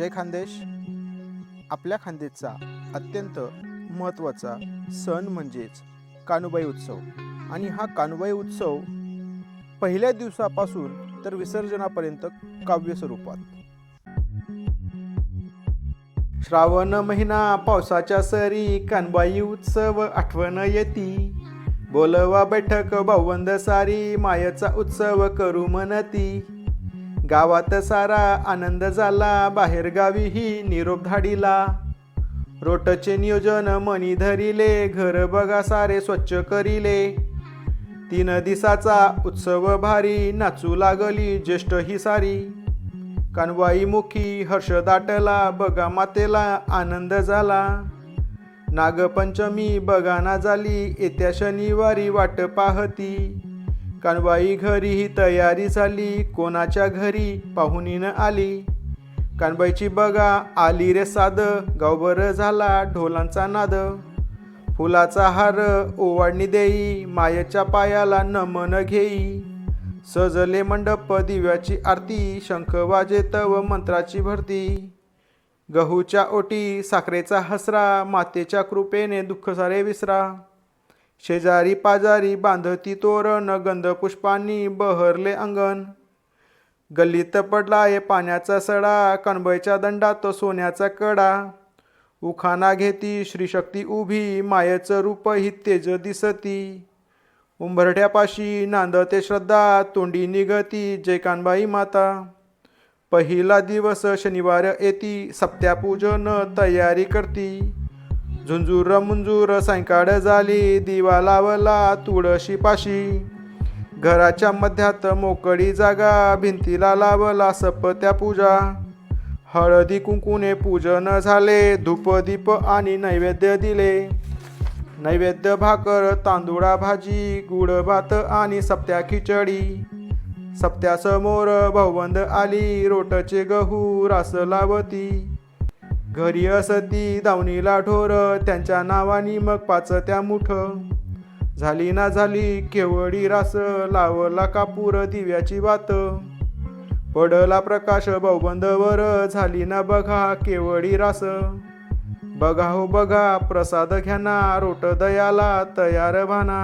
जय खानदेश आपल्या खानदेशचा अत्यंत महत्त्वाचा सण म्हणजेच कानुबाई उत्सव. आणि हा कानुबाई उत्सव पहिल्या दिवसापासून तर विसर्जनापर्यंत काव्य स्वरूपात. श्रावण महिना पावसाच्या सरी कानबाई उत्सव आठवण येती. बोलवा बैठक भावंद सारी मायेचा उत्सव करू मनती. गावात सारा आनंद झाला बाहेर गावीही निरोप धाडीला. रोटचे नियोजन मनी धरिले घर बघा सारे स्वच्छ करिले. तीन दिसाचा उत्सव भारी नाचू लागली ज्येष्ठ ही सारी. कानवाई मुखी हर्ष दाटला बघा मातेला आनंद झाला. नागपंचमी बघाना झाली येत्या शनिवारी वाट पाहती. कानबाई घरी ही तयारी झाली कोणाच्या घरी पाहुणीनं आली. कानबाईची बघा आली रे साद गावभर झाला ढोलांचा नाद. फुलाचा हार ओवाळणी देई मायेच्या पायाला नमन घेई. सजले मंडप दिव्याची आरती शंख वाजेत व मंत्राची भरती. गहूच्या ओटी साखरेचा हसरा मातेच्या कृपेने दुःख सारे विसरा. शेजारी पाजारी बांधती तोरण गंध पुष्पांनी बहरले अंगण. गल्लीत पडलाय पाण्याचा सडा कणबईच्या दंडात सोन्याचा कडा. उखाना घेती श्रीशक्ती उभी मायेचं रूप ही तेज दिसती. उंबरठ्यापाशी नांदते श्रद्धा तोंडी निघती जयकानबाई माता. पहिला दिवस शनिवार येती सप्त्यापूजन तयारी करती. झुंजूर मुंजूर सायंकाळ झाली दिवा लावला तुळशी पाशी. घराच्या मध्यात मोकळी जागा भिंतीला लावला सपत्या पूजा. हळदी कुंकुने पूजन झाले धूप दीप आणि नैवेद्य दिले. नैवेद्य भाकर तांदूळा भाजी गुड भात आणि सप्त्या खिचडी. सप्त्यासमोर भवंद आली रोटचे गहू रास लावती. घरी असती दावणीला ठोर त्यांच्या नावानी मग पाच त्या मुठ. झाली ना झाली केवडी रास लावला कापूर दिव्याची वात. पडला प्रकाश भाऊबंदवर झाली ना बघा केवडी रास. बघा हो बघा प्रसाद घ्याना रोट दयाला तयार भाना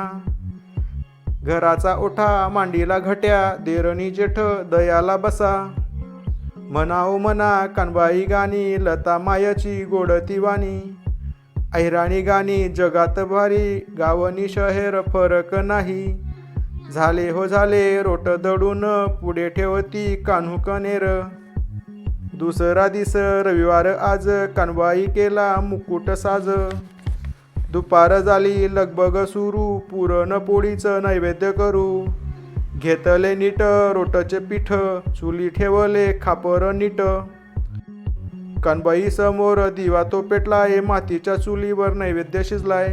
घराचा ओठा मांडीला घट्या देरणी जेठ दयाला बसा. म्हणाओ म्हणा कानबाई गाणी लता मायाची गोडती वाणी ऐराणी गाणी जगात भारी गावनी शहर फरक नाही. झाले हो झाले रोट दडून पुढे ठेवती कान्हू कनेर. दुसरा दिस रविवार आज कानबाई केला मुकुट साज. दुपार झाली लगबग सुरू पुरण पोळीचं नैवेद्य करू. घेतले नीट रोटचे पीठ चुली ठेवले खापर नीट. कानबाई समोर दिवा तो पेटलाय मातीच्या चुलीवर नैवेद्य शिजलाय.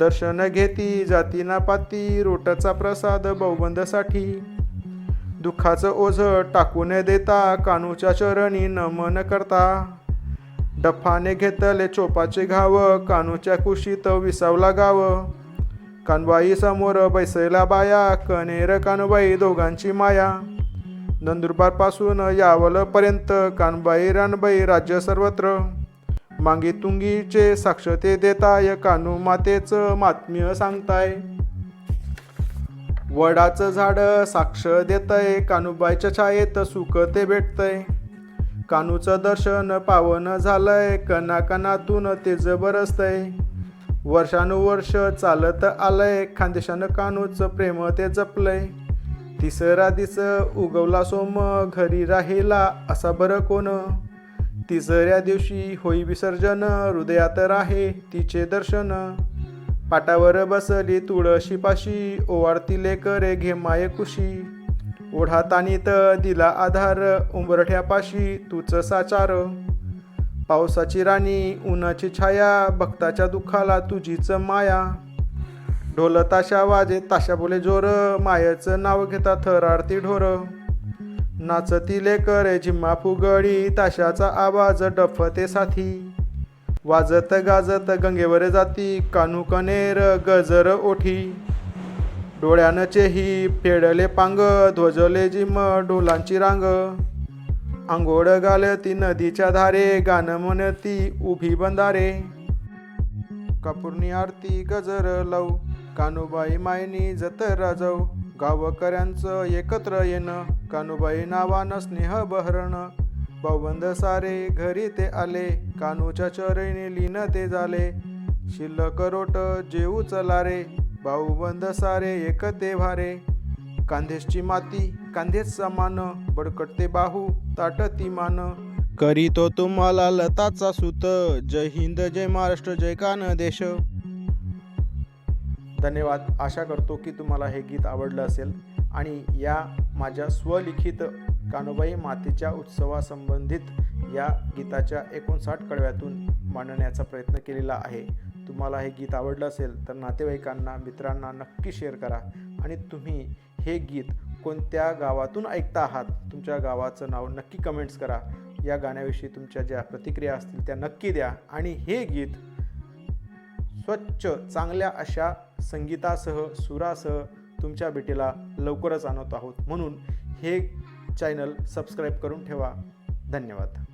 दर्शन घेती जातीना पाती रोटचा प्रसाद बहुबंदसाठी दुःखाचं ओझ टाकून देता कानूच्या चरणी नमन करता. डफाने घेतले चोपाचे घाव कानूच्या कुशीत विसावला गाव. कानबाई समोर बैसला बाया कनेर कानबाई दोघांची माया. नंदुरबारपासून यावलपर्यंत कानबाई रानबाई राज्य सर्वत्र. मांगी तुंगीचे साक्ष ते देताय कानू मातेचं मात्म्य सांगताय. वडाचं झाड साक्ष देतय कानूबाईच्या छायेत सुख ते भेटतय. कानूचं दर्शन पावन झालंय कणाकणातून तेज बरसतय. वर्षानुवर्ष चालत आलंय. खानदेशानं कानूच प्रेम ते जपलंय. तिसरा दिस उगवला सोम घरी राहिला असा बरं कोण? तिसऱ्या दिवशी होई विसर्जन हृदयात राहे तिचे दर्शन. पाटावर बसली तुळशीपाशी ओवाळती करे घे माय कुशी. ओढा तानीत दिला आधार उंबरठ्यापाशी तूच साचार. पावसाची राणी उन्हाची छाया भक्ताच्या दुःखाला तुझीच माया. ढोल ताशा वाजे ताशा बोले जोर मायेचं नाव घेता थरारती ढोर. नाचती लेकर झिम्मा फुगडी ताशाचा आवाज डफते साथी. वाजत गाजत गंगेवर जाती कानू कनेर गजर ओठी. डोळ्यानचेही फेडले पांग ध्वजले जिम ढोलांची रांग. आंघोळ घालती नदीच्या धारे गाणं म्हणती उभी बंधारे. कपूरनी आरती गजर लावू कानुबाई मायनी जतरा जाऊ गावकऱ्यांचं एकत्र येणं कानुबाई नावानं स्नेह बहरणं. भाऊबंद सारे घरी ते आले कानूच्या चरणी लीन ते झाले. शिल्लक रोट जेऊ चला रे भाऊबंद सारे एक ते भारे कांदेशची माती कांदेच समान बडकटते बाहू ताटती मान. करीतो तुम्हाला लताचा सुत. जय हिंद जय महाराष्ट्र जय कान देश. धन्यवाद. आशा करतो की तुम्हाला हे गीत आवडलं असेल. आणि या माझ्या स्वलिखित कानुबाई मातेच्या उत्सवासंबंधित या गीताच्या एकोणसाठ कडव्यातून मांडण्याचा प्रयत्न केलेला आहे. तुम्हाला हे गीत आवडलं असेल तर नातेवाईकांना मित्रांना नक्की शेअर करा. आणि तुम्ही हे गीत कोणत्या गावातून ऐकता आहात तुमच्या गावाचं नाव नक्की कमेंट्स करा. या गाण्याविषयी तुमच्या ज्या प्रतिक्रिया असतील त्या नक्की द्या आणि हे गीत स्वच्छ चांगल्या अशा संगीतासह सुरासह तुमच्या भेटीला लवकरच आणत आहोत. म्हणून हे चॅनल सबस्क्राईब करून ठेवा. धन्यवाद.